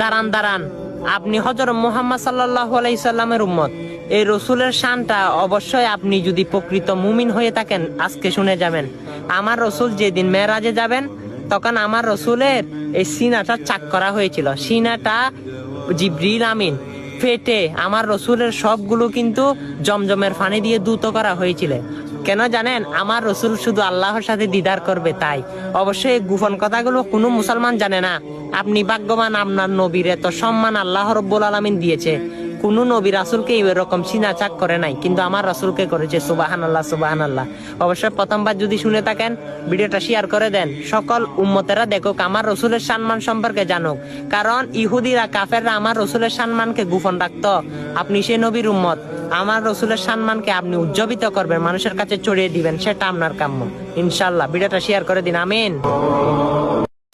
দাঁড়ান দাঁড়ান। আপনি হজর মোহাম্মদ সাল্লাইসাল্লামের উম্মত। এই রসুলের শানটা অবশ্যই আপনি যদি প্রকৃত মুমিন হয়ে থাকেন, আজকে শুনে যাবেন। আমার রসুল যেদিন মেয়েরাজে যাবেন, তখন আমার রসুলের এই সিনাটা চাক করা হয়েছিল। সিনাটা জিব্রিল আমিন। ফেটে আমার রসুলের সবগুলো কিন্তু জমজমের ফানে দিয়ে দ্রুত করা হয়েছিল। কেন জানেন? আমার রসুল শুধু আল্লাহর সাথে দিদার করবে তাই। অবশ্যই গোপন কথাগুলো কোনো মুসলমান জানে না। আপনি ভাগ্যবান আপনার নবীর এত সম্মান আল্লাহ রব্বুল আলমিন দিয়েছে। কোন নবী রাসুলকে এরকম চিনা চাক করে নাই, কিন্তু আমার রাসুলকে করেছে সুবাহান আল্লাহ সুবাহান আল্লাহ অবশ্যই প্রথমবার যদি শুনে থাকেন, ভিডিওটা শেয়ার করে দেন। সকল উম্মতেরা দেখুক, আমার রসুলের সম্মান সম্পর্কে জানুক। কারণ ইহুদিরা, কাফেররা আমার রসুলের সম্মানকে গোপন রাখত। আপনি সেই নবীর উম্মত। আমার রসুলের সম্মানকে আপনি উজ্জীবিত করবেন, মানুষের কাছে চড়িয়ে দিবেন, সেটা আপনার কাম্য। ইনশাল্লাহ, ভিডিওটা শেয়ার করে দিন, আমিন।